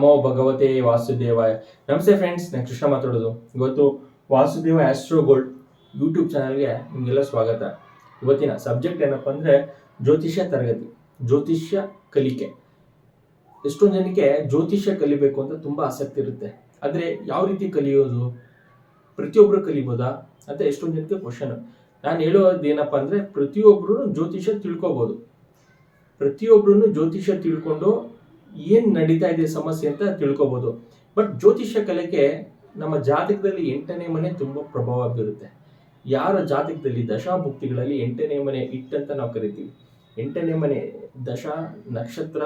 ನಮೋ ಭಗವತೆ ವಾಸುದೇವಾಯ. ನಮಸ್ತೆ ಫ್ರೆಂಡ್ಸ್ ನಾನು ಕೃಷ್ಣ ಮಾತಾಡೋದು. ಇವತ್ತು ವಾಸುದೇವ ಆಸ್ಟ್ರೋ ಗೋಲ್ಡ್ ಯೂಟ್ಯೂಬ್ ಚಾನಲ್ಗೆ ನಿಮಗೆಲ್ಲ ಸ್ವಾಗತ. ಇವತ್ತಿನ ಸಬ್ಜೆಕ್ಟ್ ಏನಪ್ಪ ಅಂದರೆ ಜ್ಯೋತಿಷ್ಯ ತರಗತಿ, ಜ್ಯೋತಿಷ್ಯ ಕಲಿಕೆ. ಎಷ್ಟೊಂದು ಜನಕ್ಕೆ ಜ್ಯೋತಿಷ್ಯ ಕಲಿಬೇಕು ಅಂತ ತುಂಬ ಆಸಕ್ತಿ ಇರುತ್ತೆ. ಆದರೆ ಯಾವ ರೀತಿ ಕಲಿಯೋದು? ಪ್ರತಿಯೊಬ್ಬರು ಕಲಿಬೋದಾ? ಅಂತ ಎಷ್ಟೊಂದು ಜನಕ್ಕೆ ಕ್ವಶನ್ ನಾನು ಹೇಳೋದು ಏನಪ್ಪ ಅಂದರೆ ಪ್ರತಿಯೊಬ್ಬರು ಜ್ಯೋತಿಷ್ಯ ತಿಳ್ಕೊಬೋದು. ಪ್ರತಿಯೊಬ್ಬರೂ ಜ್ಯೋತಿಷ್ಯ ತಿಳ್ಕೊಂಡು ಏನು ನಡೀತಾ ಇದೆ ಸಮಸ್ಯೆ ಅಂತ ತಿಳ್ಕೊಬೋದು. ಬಟ್ ಜ್ಯೋತಿಷ್ಯ ಕಲೆಗೆ ನಮ್ಮ ಜಾತಕದಲ್ಲಿ ಎಂಟನೇ ಮನೆ ತುಂಬ ಪ್ರಭಾವ ಬೀರುತ್ತೆ ಯಾರ ಜಾತಕದಲ್ಲಿ ದಶಾಭುಕ್ತಿಗಳಲ್ಲಿ ಎಂಟನೇ ಮನೆ ಇಟ್ಟಂತ ನಾವು ಕರಿತೀವಿ. ಎಂಟನೇ ಮನೆ ದಶ, ನಕ್ಷತ್ರ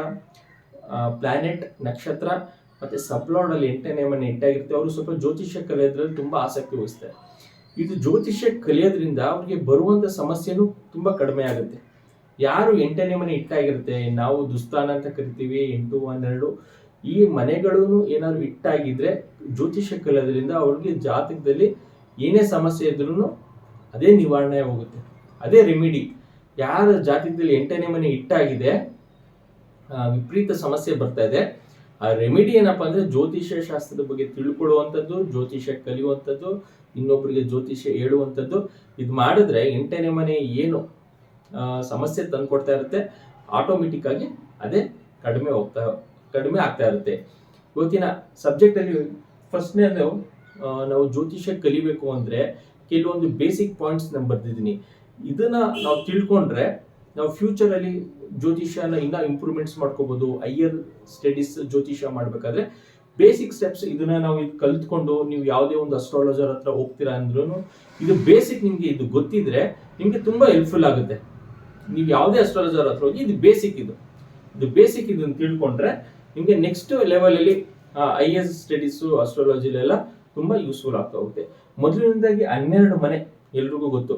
ಪ್ಲಾನೆಟ್ ನಕ್ಷತ್ರ, ಮತ್ತು ಸಬ್ಲಾಡಲ್ಲಿ ಎಂಟನೇ ಮನೆ ಇಟ್ಟಾಗಿರುತ್ತೆ ಅವರು ಸ್ವಲ್ಪ ಜ್ಯೋತಿಷ್ಯ ಕಲಿಯೋದ್ರಲ್ಲಿ ತುಂಬ ಆಸಕ್ತಿ ವಹಿಸ್ತಾರೆ. ಇದು ಜ್ಯೋತಿಷ್ಯ ಕಲಿಯೋದ್ರಿಂದ ಅವ್ರಿಗೆ ಬರುವಂಥ ಸಮಸ್ಯೆನೂ ತುಂಬ ಕಡಿಮೆ ಆಗುತ್ತೆ. ಯಾರು ಎಂಟನೇ ಮನೆ ಇಟ್ಟಾಗಿರುತ್ತೆ ನಾವು ದುಸ್ಥಾನ ಅಂತ ಕರಿತೀವಿ, ಎಂಟು, ಹನ್ನೆರಡು, ಈ ಮನೆಗಳು ಏನಾದ್ರು ಇಟ್ಟಾಗಿದ್ರೆ ಜ್ಯೋತಿಷ್ಯ ಕಲಿಯೋದ್ರಿಂದ ಅವ್ರಿಗೆ ಜಾತಕದಲ್ಲಿ ಏನೇ ಸಮಸ್ಯೆ ಇದ್ರೂ ಅದೇ ನಿವಾರಣೆ ಹೋಗುತ್ತೆ. ಅದೇ ರೆಮಿಡಿ ಯಾರ ಜಾತಕದಲ್ಲಿ ಎಂಟನೇ ಮನೆ ಇಟ್ಟಾಗಿದೆ ವಿಪರೀತ ಸಮಸ್ಯೆ ಬರ್ತಾ ಇದೆ. ಆ ರೆಮಿಡಿ ಏನಪ್ಪ ಅಂದ್ರೆ ಜ್ಯೋತಿಷ್ಯ ಶಾಸ್ತ್ರದ ಬಗ್ಗೆ ತಿಳ್ಕೊಳ್ಳುವಂಥದ್ದು, ಜ್ಯೋತಿಷ್ಯ ಕಲಿಯುವಂಥದ್ದು ಇನ್ನೊಬ್ಬರಿಗೆ ಜ್ಯೋತಿಷ್ಯ ಹೇಳುವಂಥದ್ದು. ಇದು ಮಾಡಿದ್ರೆ ಎಂಟನೇ ಮನೆ ಏನು ಸಮಸ್ಯೆ ತಂದ್ಕೊಡ್ತಾ ಇರುತ್ತೆ. ಆಟೋಮೆಟಿಕ್ ಆಗಿ ಅದೇ ಕಡಿಮೆ ಹೋಗ್ತಾ, ಕಡಿಮೆ ಆಗ್ತಾ ಇರುತ್ತೆ. ಇವತ್ತಿನ ಸಬ್ಜೆಕ್ಟಲ್ಲಿ ಫಸ್ಟ್ನೇ ನಾವು ಜ್ಯೋತಿಷ್ಯ ಕಲಿಬೇಕು ಅಂದರೆ ಕೆಲವೊಂದು ಬೇಸಿಕ್ ಪಾಯಿಂಟ್ಸ್ ನಾನು ಬರ್ದಿದ್ದೀನಿ. ಇದನ್ನ ನಾವು ತಿಳ್ಕೊಂಡ್ರೆ ನಾವು ಫ್ಯೂಚರಲ್ಲಿ ಜ್ಯೋತಿಷ್ಯನ ಇನ್ನೂ ಇಂಪ್ರೂವ್ಮೆಂಟ್ಸ್ ಮಾಡ್ಕೋಬೋದು ಹೈಯರ್ ಸ್ಟಡೀಸ್ ಜ್ಯೋತಿಷ್ಯ ಮಾಡಬೇಕಾದ್ರೆ ಬೇಸಿಕ್ ಸ್ಟೆಪ್ಸ್ ಇದನ್ನ ನಾವು ಇದು ಕಲ್ತ್ಕೊಂಡು ನೀವು ಯಾವುದೇ ಒಂದು ಅಸ್ಟ್ರಾಲಜರ್ ಹತ್ರ ಹೋಗ್ತೀರಾ ಅಂದ್ರೂ ಇದು ಬೇಸಿಕ್ ನಿಮಗೆ ಇದು ಗೊತ್ತಿದ್ರೆ ನಿಮಗೆ ತುಂಬ ಹೆಲ್ಪ್ಫುಲ್ ಆಗುತ್ತೆ. ನೀವು ಯಾವುದೇ ಅಸ್ಟ್ರಾಲಜರ್ ಹತ್ರ ಹೋಗಿ, ಇದು ಬೇಸಿಕ್ ಇದು. ಇದು ಬೇಸಿಕ್ ಇದನ್ನು ತಿಳ್ಕೊಂಡ್ರೆ ನಿಮಗೆ ನೆಕ್ಸ್ಟ್ ಲೆವೆಲಲ್ಲಿ ಐ ಎಸ್ ಸ್ಟಡೀಸು ಅಸ್ಟ್ರಾಲಜಿಲೆಲ್ಲ ತುಂಬ ಯೂಸ್ಫುಲ್ ಆಗ್ತಾ ಹೋಗುತ್ತೆ. ಮೊದಲನೇದಾಗಿ ಹನ್ನೆರಡು ಮನೆ ಎಲ್ರಿಗೂ ಗೊತ್ತು.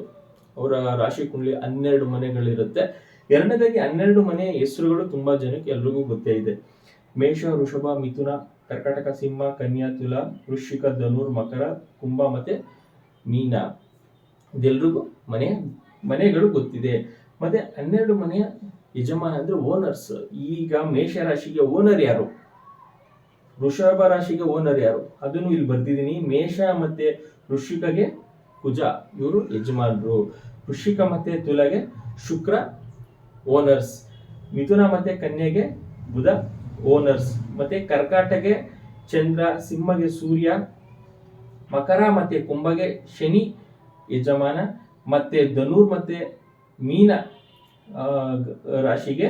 ಅವರ ರಾಶಿ ಕುಂಡಲಿ ಹನ್ನೆರಡು ಮನೆಗಳಿರುತ್ತೆ. ಎರಡನೇದಾಗಿ ಹನ್ನೆರಡು ಮನೆ ಹೆಸರುಗಳು ತುಂಬಾ ಜನಕ್ಕೆ ಎಲ್ರಿಗೂ ಗೊತ್ತೇ ಇದೆ. ಮೇಷ, ವೃಷಭ, ಮಿಥುನ, ಕರ್ಕಾಟಕ ಸಿಂಹ, ಕನ್ಯಾ, ತುಲ, ವೃಶ್ಚಿಕ, ಧನುರ್, ಮಕರ, ಕುಂಭ ಮತ್ತೆ ಮೀನ. ಇದೆಲ್ರಿಗೂ ಮನೆ, ಮನೆಗಳು ಗೊತ್ತಿದೆ. ಮತ್ತೆ ಹನ್ನೆರಡು ಮನೆಯ ಯಜಮಾನ ಅಂದ್ರೆ ಓನರ್ಸ್ ಈಗ ಮೇಷ ರಾಶಿಗೆ ಓನರ್ ಯಾರು? ವೃಷಭ ರಾಶಿಗೆ ಓನರ್ ಯಾರು? ಅದನ್ನು ಇಲ್ಲಿ ಬರ್ದಿದ್ದೀನಿ. ಮೇಷ ಮತ್ತೆ ಋಷಿಕಗೆ ಕುಜ. ಇವರು ಯಜಮಾನರು. ಋಷಿಕ ಮತ್ತೆ ತುಲಗೆ ಶುಕ್ರ ಓನರ್ಸ್ ಮಿಥುನ ಮತ್ತೆ ಕನ್ಯೆಗೆ ಬುಧ ಓನರ್ಸ್ ಮತ್ತೆ ಕರ್ಕಾಟಗೆ ಚಂದ್ರ, ಸಿಂಹಗೆ ಸೂರ್ಯ, ಮಕರ ಮತ್ತೆ ಕುಂಭಗೆ ಶನಿ ಯಜಮಾನ. ಮತ್ತೆ ಧನುರ್ ಮತ್ತೆ ಮೀನ ರಾಶಿಗೆ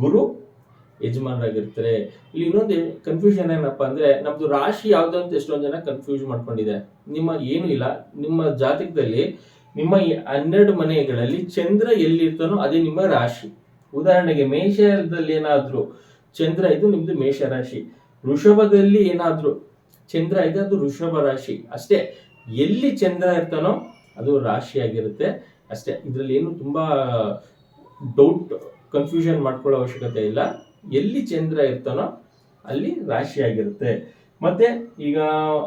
ಗುರು ಯಜಮಾನರಾಗಿರ್ತಾರೆ. ಇಲ್ಲಿ ಇನ್ನೊಂದು ಕನ್ಫ್ಯೂಷನ್ ಏನಪ್ಪಾ ಅಂದ್ರೆ ನಮ್ದು ರಾಶಿ ಯಾವ್ದು ಅಂತ ಎಷ್ಟೊಂದು ಜನ ಕನ್ಫ್ಯೂಸ್ ಮಾಡ್ಕೊಂಡಿದೆ. ನಿಮ್ಮ ಏನು ಇಲ್ಲ. ನಿಮ್ಮ ಜಾತಕದಲ್ಲಿ ನಿಮ್ಮ ಈ ಹನ್ನೆರಡು ಮನೆಗಳಲ್ಲಿ ಚಂದ್ರ ಎಲ್ಲಿರ್ತಾನೋ ಅದೇ ನಿಮ್ಮ ರಾಶಿ. ಉದಾಹರಣೆಗೆ ಮೇಷದಲ್ಲಿ ಏನಾದ್ರು, ಚಂದ್ರ ಇದು ನಿಮ್ದು ಮೇಷ ರಾಶಿ. ವೃಷಭದಲ್ಲಿ ಏನಾದ್ರು, ಚಂದ್ರ ಇದೆ ಅದು ವೃಷಭ ರಾಶಿ. ಅಷ್ಟೇ, ಎಲ್ಲಿ ಚಂದ್ರ ಇರ್ತಾನೋ ಅದು ರಾಶಿ ಆಗಿರುತ್ತೆ ಅಷ್ಟೇ. ಇದರಲ್ಲಿ ಏನು ತುಂಬಾ ಡೌಟ್ ಕನ್ಫ್ಯೂಷನ್ ಮಾಡ್ಕೊಳ್ಳೋ ಅವಶ್ಯಕತೆ ಇಲ್ಲ. ಎಲ್ಲಿ ಚಂದ್ರ ಇರ್ತಾನೋ ಅಲ್ಲಿ ರಾಶಿ ಆಗಿರುತ್ತೆ. ಮತ್ತೆ ಈಗ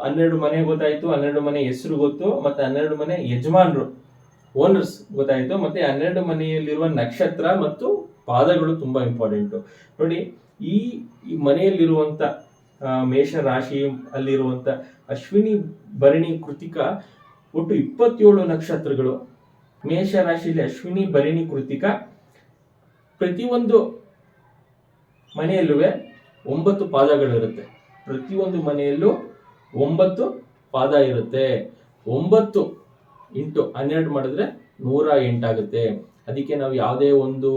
ಹನ್ನೆರಡು ಮನೆ ಗೊತ್ತಾಯ್ತು, ಹನ್ನೆರಡು ಮನೆ ಹೆಸರು ಗೊತ್ತು, ಮತ್ತೆ ಹನ್ನೆರಡು ಮನೆ ಯಜಮಾನರು ಓನರ್ಸ್ ಗೊತ್ತಾಯ್ತು, ಮತ್ತೆ ಹನ್ನೆರಡು ಮನೆಯಲ್ಲಿರುವ ನಕ್ಷತ್ರ ಮತ್ತು ಪಾದಗಳು ತುಂಬಾ ಇಂಪಾರ್ಟೆಂಟ್ ನೋಡಿ, ಈ ಈ ಮನೆಯಲ್ಲಿರುವಂತ ಮೇಷ ರಾಶಿ ಅಲ್ಲಿರುವಂತ ಅಶ್ವಿನಿ ಭರಣಿ ಕೃತಿಕ ಒಟ್ಟು ಇಪ್ಪತ್ತೇಳು ನಕ್ಷತ್ರಗಳು ಮೇಷ ರಾಶಿಯಲ್ಲಿ ಅಶ್ವಿನಿ, ಭರಣಿ, ಕೃತಿಕ ಪ್ರತಿಯೊಂದು ಮನೆಯಲ್ಲೂ ಒಂಬತ್ತು ಪಾದಗಳಿರುತ್ತೆ. ಪ್ರತಿಯೊಂದು ಮನೆಯಲ್ಲೂ ಒಂಬತ್ತು ಪಾದ ಇರುತ್ತೆ. ಒಂಬತ್ತು ಇಂಟು ಹನ್ನೆರಡು ಮಾಡಿದ್ರೆ ನೂರ ಎಂಟಾಗುತ್ತೆ ಅದಕ್ಕೆ ನಾವು ಯಾವುದೇ ಒಂದು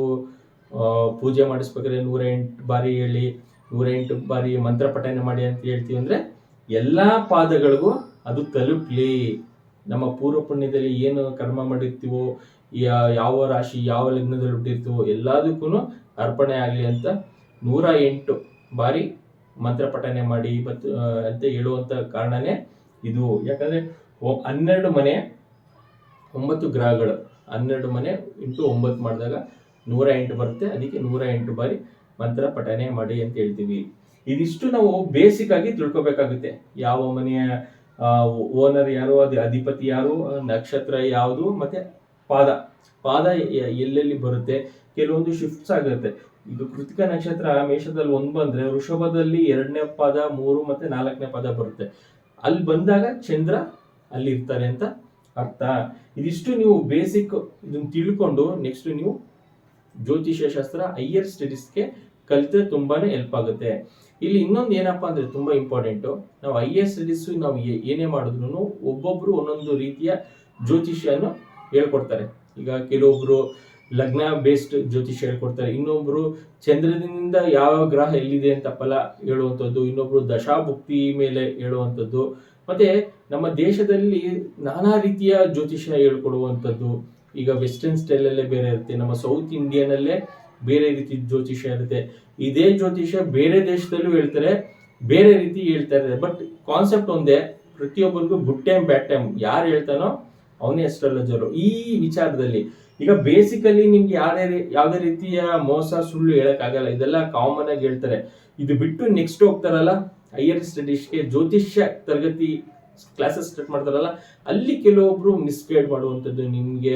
ಪೂಜೆ ಮಾಡಿಸ್ಬೇಕಾದ್ರೆ ನೂರ ಎಂಟು ಬಾರಿ ಹೇಳಿ, ನೂರ ಎಂಟು ಬಾರಿ ಮಂತ್ರ ಪಠನೆ ಮಾಡಿ ಅಂತ ಹೇಳ್ತೀವಿ ಅಂದರೆ ಎಲ್ಲ ಪಾದಗಳಿಗೂ ಅದು ತಲುಪ್ಲಿ. ನಮ್ಮ ಪೂರ್ವ ಪುಣ್ಯದಲ್ಲಿ ಏನು ಕರ್ಮ ಮಾಡಿರ್ತೀವೋ ಯಾವ ರಾಶಿ, ಯಾವ ಲಗ್ನದಲ್ಲಿ ಹುಟ್ಟಿರ್ತೀವೋ ಎಲ್ಲದಕ್ಕೂ ಅರ್ಪಣೆ ಆಗಲಿ ಅಂತ ನೂರ ಎಂಟು ಬಾರಿ ಮಂತ್ರ ಪಠನೆ ಮಾಡಿ ಮತ್ತು ಅಂತ ಹೇಳುವಂಥ ಕಾರಣನೇ ಇದು. ಯಾಕಂದ್ರೆ ಹನ್ನೆರಡು ಮನೆ, ಒಂಬತ್ತು ಗ್ರಹಗಳು. ಹನ್ನೆರಡು ಮನೆ ಇಂಟು ಒಂಬತ್ತು ಮಾಡಿದಾಗ ನೂರ ಎಂಟು ಬರುತ್ತೆ. ಅದಕ್ಕೆ ನೂರ ಎಂಟು ಬಾರಿ ಮಂತ್ರ ಪಠನೆ ಮಾಡಿ ಅಂತ ಹೇಳ್ತೀವಿ. ಇದಿಷ್ಟು ನಾವು ಬೇಸಿಕ್ ಆಗಿ ತಿಳ್ಕೊಬೇಕಾಗುತ್ತೆ. ಯಾವ ಮನೆಯ ಓನರ್ ಯಾರು, ಅದು ಅಧಿಪತಿ ಯಾರು ನಕ್ಷತ್ರ ಯಾವುದು, ಮತ್ತೆ ಪಾದ. ಪಾದ ಎಲ್ಲೆಲ್ಲಿ ಬರುತ್ತೆ? ಕೆಲವೊಂದು ಶಿಫ್ಟ್ಸ್ ಆಗುತ್ತೆ. ಇದು ಕೃತಿಕ ನಕ್ಷತ್ರ ಮೇಷದಲ್ಲಿ ಒಂದು ಬಂದ್ರೆ ವೃಷಭದಲ್ಲಿ ಎರಡನೇ ಪದ, ಮೂರು ಮತ್ತೆ ನಾಲ್ಕನೇ ಪದ ಬರುತ್ತೆ. ಅಲ್ಲಿ ಬಂದಾಗ ಚಂದ್ರ ಅಲ್ಲಿ ಇರ್ತಾರೆ ಅಂತ ಅರ್ಥ. ಇದಿಷ್ಟು ನೀವು ಬೇಸಿಕ್ ಇದನ್ನ ತಿಳ್ಕೊಂಡು ನೆಕ್ಸ್ಟ್ ನೀವು ಜ್ಯೋತಿಷ್ಯ ಶಾಸ್ತ್ರ ಹೈಯರ್ ಸ್ಟಡೀಸ್ಗೆ ಕಲಿತ್ರೆ ತುಂಬಾನೇ ಹೆಲ್ಪ್ ಆಗುತ್ತೆ. ಇಲ್ಲಿ ಇನ್ನೊಂದು ಏನಪ್ಪಾ ಅಂದ್ರೆ ತುಂಬಾ ಇಂಪಾರ್ಟೆಂಟ್ ನಾವು ಐ ಎಸ್ ಸ್ಟಡೀಸ್ ನಾವು ಏನೇ ಮಾಡಿದ್ರು ಒಬ್ಬೊಬ್ರು ಒಂದೊಂದು ರೀತಿಯ ಜ್ಯೋತಿಷ್ಯನ್ನು ಹೇಳ್ಕೊಡ್ತಾರೆ. ಈಗ ಕೆಲವೊಬ್ರು ಲಗ್ನ ಬೇಸ್ಡ್ ಜ್ಯೋತಿಷ್ಯ ಹೇಳ್ಕೊಡ್ತಾರೆ. ಇನ್ನೊಬ್ರು ಚಂದ್ರನಿಂದ ಯಾವ ಗ್ರಹ ಎಲ್ಲಿದೆ ಅಂತ ಫಲ ಹೇಳುವಂಥದ್ದು, ಇನ್ನೊಬ್ರು ದಶಾಭುಕ್ತಿ ಮೇಲೆ ಹೇಳುವಂಥದ್ದು. ಮತ್ತೆ ನಮ್ಮ ದೇಶದಲ್ಲಿ ನಾನಾ ರೀತಿಯ ಜ್ಯೋತಿಷ್ಯ ಹೇಳ್ಕೊಡುವಂಥದ್ದು. ಈಗ ವೆಸ್ಟರ್ನ್ ಸ್ಟೈಲಲ್ಲೇ ಬೇರೆ ಇರುತ್ತೆ. ನಮ್ಮ ಸೌತ್ ಇಂಡಿಯನಲ್ಲೇ ಬೇರೆ ರೀತಿ ಜ್ಯೋತಿಷ್ಯ ಇರುತ್ತೆ. ಇದೇ ಜ್ಯೋತಿಷ್ಯ ಬೇರೆ ದೇಶದಲ್ಲೂ ಹೇಳ್ತಾರೆ, ಬೇರೆ ರೀತಿ ಹೇಳ್ತಾ ಹೇಳ್ತಾರೆ ಬಟ್ ಕಾನ್ಸೆಪ್ಟ್ ಒಂದೇ, ಪ್ರತಿಯೊಬ್ಬರಿಗೂ ಗುಡ್ ಟೈಮ್ ಬ್ಯಾಡ್ ಟೈಮ್ ಯಾರು ಹೇಳ್ತಾನೋ ಅವನೇ ಅಸ್ಟ್ರಾಲಜರು ಈ ವಿಚಾರದಲ್ಲಿ, ಈಗ ಬೇಸಿಕಲಿ ನಿಮ್ಗೆ ಯಾರೇ ಯಾವುದೇ ರೀತಿಯ ಮೋಸ, ಸುಳ್ಳು ಹೇಳಕ್ಕಾಗಲ್ಲ. ಇದೆಲ್ಲ ಕಾಮನ್ ಆಗಿ ಹೇಳ್ತಾರೆ. ಇದು ಬಿಟ್ಟು ನೆಕ್ಸ್ಟ್ ಹೋಗ್ತಾರಲ್ಲ ಹೈಯರ್ ಸ್ಟಡೀಸ್ಗೆ ಜ್ಯೋತಿಷ್ಯ ತರಗತಿ ಕ್ಲಾಸಸ್ ಸ್ಟಾರ್ಟ್ ಮಾಡ್ತಾರಲ್ಲ, ಅಲ್ಲಿ ಕೆಲವೊಬ್ರು ಮಿಸ್ಗೈಡ್ ಮಾಡುವಂಥದ್ದು ನಿಮಗೆ.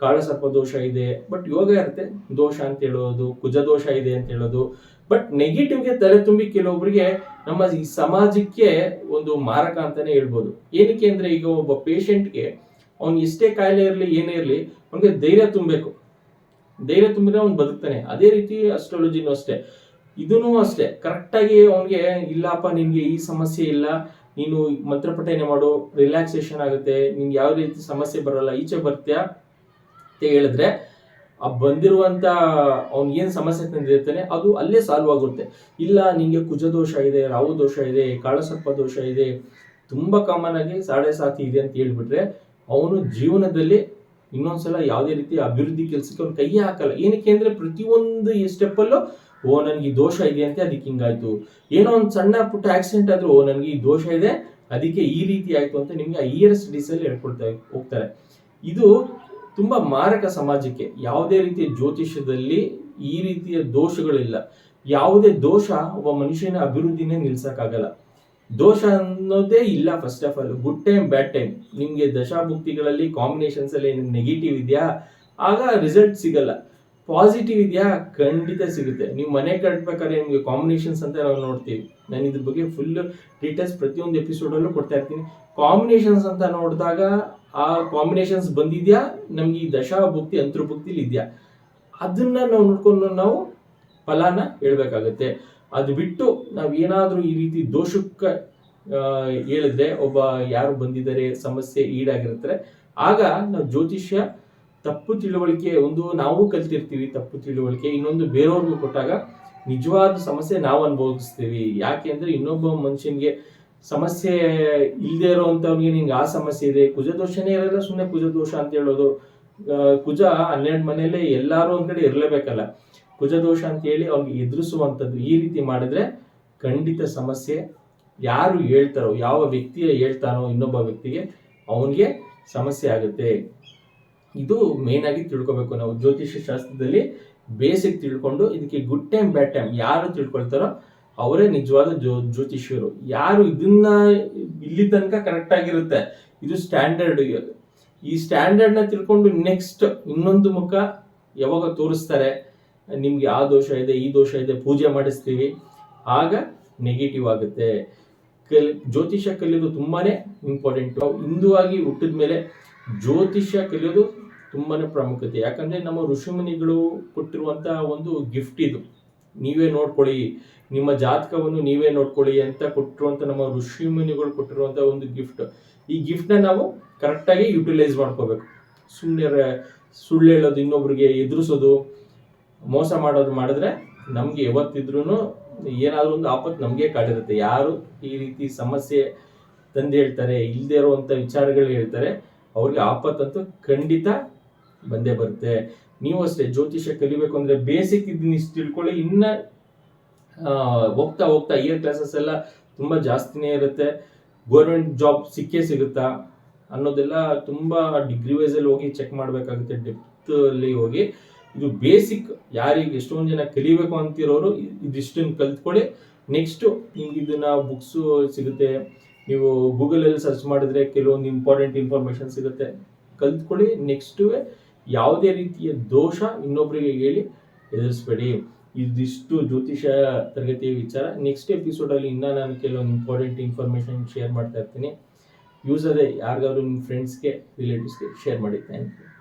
ಕಾಳಸರ್ಪ ದೋಷ ಇದೆ ಬಟ್ ಯೋಗ ಇರುತ್ತೆ. ದೋಷ ಅಂತ ಹೇಳೋದು, ಕುಜ ದೋಷ ಇದೆ ಅಂತ ಹೇಳೋದು. ಬಟ್ ನೆಗೆಟಿವ್ಗೆ ತಲೆ ತುಂಬಿ ಕೆಲವೊಬ್ಬರಿಗೆ ನಮ್ಮ ಈ ಸಮಾಜಕ್ಕೆ ಒಂದು ಮಾರಕ ಅಂತಾನೆ ಹೇಳ್ಬೋದು. ಏನಕ್ಕೆ ಅಂದ್ರೆ ಈಗ ಒಬ್ಬ ಪೇಷಂಟ್ಗೆ ಅವ್ನು ಎಷ್ಟೇ ಕಾಯಿಲೆ ಇರಲಿ, ಏನೇ ಇರಲಿ, ಅವನಿಗೆ ಧೈರ್ಯ ತುಂಬಬೇಕು. ಧೈರ್ಯ ತುಂಬಿದ್ರೆ ಅವ್ನು ಬದುಕ್ತಾನೆ. ಅದೇ ರೀತಿ ಅಸ್ಟ್ರಾಲಜಿನೂ ಅಷ್ಟೇ. ಇದೂ ಅಷ್ಟೇ. ಕರೆಕ್ಟಾಗಿ ಅವನಿಗೆ, ಇಲ್ಲಪ್ಪ ನಿಮಗೆ ಈ ಸಮಸ್ಯೆ ಇಲ್ಲ. ನೀನು ಮಂತ್ರಪಠನೆ ಮಾಡು ರಿಲ್ಯಾಕ್ಸೇಷನ್ ಆಗುತ್ತೆ. ನಿನ್ಗೆ ಯಾವ ರೀತಿ ಸಮಸ್ಯೆ ಬರಲ್ಲ, ಈಚೆ ಬರ್ತೀಯಾ? ಹೇಳಿದ್ರೆ ಆ ಬಂದಿರುವಂತ ಅವ್ನ್ ಏನ್ ಸಮಸ್ಯೆ ತಂದಿರ್ತಾನೆ ಅದು ಅಲ್ಲೇ ಸಾಲ್ವ್ ಆಗುತ್ತೆ. ಇಲ್ಲ, ನಿಂಗೆ ಕುಜ ದೋಷ ಇದೆ, ರಾಹು ದೋಷ ಇದೆ ಕಾಳಸರ್ಪ ದೋಷ ಇದೆ, ತುಂಬಾ ಕಾಮನ್ ಆಗಿ ಸಾಡೆ ಸಾತಿ ಇದೆ ಅಂತ ಹೇಳ್ಬಿಟ್ರೆ ಅವನು ಜೀವನದಲ್ಲಿ ಇನ್ನೊಂದ್ಸಲ ಯಾವುದೇ ರೀತಿ ಅಭಿವೃದ್ಧಿ ಕೆಲಸಕ್ಕೆ ಅವ್ನು ಕೈ ಹಾಕಲ್ಲ. ಏನಕ್ಕೆ ಅಂದ್ರೆ ಪ್ರತಿಯೊಂದು ಸ್ಟೆಪ್ ಅಲ್ಲೂ, ಓ, ನನ್ಗೆ ಈ ದೋಷ ಇದೆ ಅಂತ ಅದಕ್ಕೆ ಹಿಂಗಾಯ್ತು. ಏನೋ ಒಂದು ಸಣ್ಣ ಪುಟ್ಟ ಆಕ್ಸಿಡೆಂಟ್ ಆದ್ರೂ, ಓ, ನನ್ಗೆ ಈ ದೋಷ ಇದೆ, ಅದಕ್ಕೆ ಈ ರೀತಿ ಆಯ್ತು ಅಂತ ನಿಮ್ಗೆ ಐ ಸ್ಟಡೀಸ್ ಅಲ್ಲಿ ಹೇಳ್ಕೊಡ್ತಾ ಹೋಗ್ತಾರೆ. ಇದು ತುಂಬಾ ಮಾರಕ ಸಮಾಜಕ್ಕೆ ಯಾವುದೇ ರೀತಿಯ ಜ್ಯೋತಿಷ್ಯದಲ್ಲಿ ಈ ರೀತಿಯ ದೋಷಗಳಿಲ್ಲ. ಯಾವುದೇ ದೋಷ ಒಬ್ಬ ಮನುಷ್ಯನ ಅಭಿವೃದ್ಧಿನೇ ನಿಲ್ಸಕ್ಕಾಗಲ್ಲ. ದೋಷ ಅನ್ನೋದೇ ಇಲ್ಲ first of all good time bad time ನಿಮಗೆ ದಶಾಭುಕ್ತಿಗಳಲ್ಲಿ ಕಾಂಬಿನೇಷನ್ಸ್ ಅಲ್ಲಿ ನೆಗೆಟಿವ್ ಇದೆಯಾ? ಆಗ ರಿಸಲ್ಟ್ ಸಿಗಲ್ಲ. ಪಾಸಿಟಿವ್ ಇದೆಯಾ? ಖಂಡಿತ ಸಿಗುತ್ತೆ. ನೀವು ಮನೆ ಕಟ್ಬೇಕಾದ್ರೆ ನಿಮಗೆ ಕಾಂಬಿನೇಷನ್ಸ್ ಅಂತ ನಾವು ನೋಡ್ತೀವಿ. ನಾನು ಇದ್ರ ಬಗ್ಗೆ ಫುಲ್ ಡೀಟೇಲ್ಸ್ ಪ್ರತಿಯೊಂದು ಎಪಿಸೋಡಲ್ಲೂ ಕೊಡ್ತಾ ಇರ್ತೀನಿ. ಕಾಂಬಿನೇಷನ್ಸ್ ಅಂತ ನೋಡಿದಾಗ ಆ ಕಾಂಬಿನೇಷನ್ಸ್ ಬಂದಿದ್ಯಾ? ನಮ್ಗೆ ಈ ದಶಾಭುಕ್ತಿ, ಅಂತರ್ಭುಕ್ತಿಲಿ ಇದೆಯಾ? ಅದನ್ನ ನಾವು ನೋಡ್ಕೊಂಡು ನಾವು ಫಲಾನ ಹೇಳ್ಬೇಕಾಗತ್ತೆ. ಅದು ಬಿಟ್ಟು ನಾವು ಏನಾದರೂ ಈ ರೀತಿ ದೋಷಕ್ಕೆ ಹೇಳಿದ್ರೆ, ಒಬ್ಬ ಯಾರು ಬಂದಿದ್ದಾರೆ, ಸಮಸ್ಯೆ ಈಡಾಗಿರ್ತಾರೆ. ಆಗ ನಾವು ಜ್ಯೋತಿಷ್ಯ ತಪ್ಪು ತಿಳುವಳಿಕೆ, ಒಂದು ನಾವು ಕಲ್ತಿರ್ತೀವಿ ತಪ್ಪು ತಿಳುವಳಿಕೆ, ಇನ್ನೊಂದು ಬೇರೆಯವ್ರಿಗೂ ಕೊಟ್ಟಾಗ ನಿಜವಾದ ಸಮಸ್ಯೆ ನಾವು ಅನುಭವಿಸ್ತೀವಿ. ಯಾಕೆ ಅಂದ್ರೆ ಇನ್ನೊಬ್ಬ ಮನುಷ್ಯನಿಗೆ ಸಮಸ್ಯೆ ಇಲ್ಲದೆ ಇರೋವಂಥವ್ನಿಗೆ ನಿಂಗೆ ಆ ಸಮಸ್ಯೆ ಇದೆ ಕುಜದೋಷನೇ ಇರಲ್ಲ ಸುಮ್ಮನೆ ಕುಜದೋಷ ಅಂತ ಹೇಳೋದು. ಕುಜ ಹನ್ನೆರಡು ಮನೆಯಲ್ಲೇ ಎಲ್ಲಾರು ಒಂದ್ ಕಡೆ ಇರಲೇಬೇಕಲ್ಲ. ಕುಜದೋಷ ಅಂತ ಹೇಳಿ ಅವ್ನಿಗೆ ಎದುರಿಸುವಂಥದ್ದು ಈ ರೀತಿ ಮಾಡಿದ್ರೆ ಖಂಡಿತ ಸಮಸ್ಯೆ. ಯಾರು ಹೇಳ್ತಾರೋ, ಯಾವ ವ್ಯಕ್ತಿಯ ಹೇಳ್ತಾನೋ ಇನ್ನೊಬ್ಬ ವ್ಯಕ್ತಿಗೆ ಅವನಿಗೆ ಸಮಸ್ಯೆ ಆಗುತ್ತೆ. ಇದು ಮೇನ್ ಆಗಿ ತಿಳ್ಕೊಬೇಕು ನಾವು. ಜ್ಯೋತಿಷ್ಯ ಶಾಸ್ತ್ರದಲ್ಲಿ ಬೇಸಿಕ್ ತಿಳ್ಕೊಂಡು ಇದಕ್ಕೆ ಗುಡ್ ಟೈಮ್ ಬ್ಯಾಡ್ ಟೈಮ್ ಯಾರು ತಿಳ್ಕೊಳ್ತಾರೋ ಅವರೇ ನಿಜವಾದ ಜ್ಯೋ, ಜ್ಯೋತಿಷ್ಯರು. ಯಾರು ಇದನ್ನ ಇಲ್ಲಿ ತನಕ ಕರೆಕ್ಟ್ ಆಗಿರುತ್ತೆ, ಇದು ಸ್ಟ್ಯಾಂಡರ್ಡ್ ಈ ಸ್ಟ್ಯಾಂಡರ್ಡ್ನ ತಿಳ್ಕೊಂಡು ನೆಕ್ಸ್ಟ್ ಇನ್ನೊಂದು ಮುಖ ಯಾವಾಗ ತೋರಿಸ್ತಾರೆ, ನಿಮ್ಗೆ ಆ ದೋಷ ಇದೆ, ಈ ದೋಷ ಇದೆ, ಪೂಜೆ ಮಾಡಿಸ್ತೀವಿ, ಆಗ ನೆಗೆಟಿವ್ ಆಗುತ್ತೆ. ಕಲ್, ಜ್ಯೋತಿಷ್ಯ ಕಲಿಯೋದು ತುಂಬಾನೇ ಇಂಪಾರ್ಟೆಂಟ್ ಹಿಂದೂ ಆಗಿ ಹುಟ್ಟಿದ ಮೇಲೆ ಜ್ಯೋತಿಷ್ಯ ಕಲಿಯೋದು ತುಂಬಾನೇ ಪ್ರಾಮುಖ್ಯತೆ. ಯಾಕಂದ್ರೆ ನಮ್ಮ ಋಷಿಮುನಿಗಳು ಕೊಟ್ಟಿರುವಂತಹ ಒಂದು ಗಿಫ್ಟ್ ಇದು. ನೀವೇ ನೋಡ್ಕೊಳ್ಳಿ. ನಿಮ್ಮ ಜಾತಕವನ್ನು ನೀವೇ ನೋಡ್ಕೊಳ್ಳಿ ಅಂತ ಕೊಟ್ಟಿರುವಂತ ನಮ್ಮ ಋಷಿಮುನಿಗಳು ಕೊಟ್ಟಿರುವಂಥ ಒಂದು ಗಿಫ್ಟ್ ಈ ಗಿಫ್ಟ್ನ ನಾವು ಕರೆಕ್ಟಾಗಿ ಯುಟಿಲೈಸ್ ಮಾಡ್ಕೋಬೇಕು. ಸುಮ್ಮನೆ ಸುಳ್ಳು ಹೇಳೋದು ಇನ್ನೊಬ್ರಿಗೆ ಎದುರಿಸೋದು, ಮೋಸ ಮಾಡೋದು ಮಾಡಿದ್ರೆ ನಮಗೆ ಯಾವತ್ತಿದ್ರೂ ಏನಾದರೂ ಒಂದು ಆಪತ್ತು ನಮಗೆ ಕಾಡಿರುತ್ತೆ. ಯಾರು ಈ ರೀತಿ ಸಮಸ್ಯೆ ತಂದು ಹೇಳ್ತಾರೆ ಇಲ್ಲದೆ ಇರುವಂಥ ವಿಚಾರಗಳು ಹೇಳ್ತಾರೆ, ಅವ್ರಿಗೆ ಆಪತ್ತಂತೂ ಖಂಡಿತ ಬಂದೇ ಬರುತ್ತೆ. ನೀವು ಅಷ್ಟೇ ಜ್ಯೋತಿಷ್ಯ ಕಲಿಬೇಕು ಅಂದ್ರೆ ಬೇಸಿಕ್ ಇದನ್ನ ತಿಳ್ಕೊಳ್ಳಿ. ಇನ್ನ ಹೋಗ್ತಾ ಹೋಗ್ತಾ ಇಯರ್ ಕ್ಲಾಸಸ್ ಎಲ್ಲ ತುಂಬಾ ಜಾಸ್ತಿನೇ ಇರುತ್ತೆ. ಗೌರ್ಮೆಂಟ್ ಜಾಬ್ ಸಿಕ್ಕೇ ಸಿಗುತ್ತಾ? ಅನ್ನೋದೆಲ್ಲ ತುಂಬಾ ಡಿಗ್ರಿ ವೈಸ್ ಅಲ್ಲಿ ಹೋಗಿ ಚೆಕ್ ಮಾಡಬೇಕಾಗುತ್ತೆ. ಡೆಪ್ತ್ ಅಲ್ಲಿ ಹೋಗಿ. ಇದು ಬೇಸಿಕ್ ಯಾರಿಗೆ ಎಷ್ಟೊಂದು ಜನ ಕಲಿಬೇಕು ಅಂತಿರೋರು ಇದಿಷ್ಟನ್ನು ಕಲ್ತ್ಕೊಳ್ಳಿ. ನೆಕ್ಸ್ಟ್ ನಿಮ್ಗೆ ಇದನ್ನ ಬುಕ್ಸ್ ಸಿಗುತ್ತೆ. ನೀವು ಗೂಗಲಲ್ಲಿ ಸರ್ಚ್ ಮಾಡಿದ್ರೆ ಕೆಲವೊಂದು ಇಂಪಾರ್ಟೆಂಟ್ ಇನ್ಫಾರ್ಮೇಶನ್ ಸಿಗುತ್ತೆ. ಕಲ್ತ್ಕೊಳ್ಳಿ. ನೆಕ್ಸ್ಟ್ ಯಾವುದೇ ರೀತಿಯ ದೋಷ ಇನ್ನೊಬ್ಬರಿಗೆ ಹೇಳಿ ಎದುರಿಸ್ಬೇಡಿ. ಇದಿಷ್ಟು ಜ್ಯೋತಿಷ ತರಗತಿಯ ವಿಚಾರ. ನೆಕ್ಸ್ಟ್ ಎಪಿಸೋಡಲ್ಲಿ ಇನ್ನೂ ನಾನು ಕೆಲವೊಂದು ಇಂಪಾರ್ಟೆಂಟ್ ಇನ್ಫಾರ್ಮೇಷನ್ ಶೇರ್ ಮಾಡ್ತಾ ಇರ್ತೀನಿ. ಯೂಸ್ ಅದೇ ಯಾರಿಗಾದ್ರು ನಿಮ್ಮ ಫ್ರೆಂಡ್ಸ್ಗೆ ರಿಲೇಟಿವ್ಸ್ಗೆ ಶೇರ್ ಮಾಡಿ. Thank you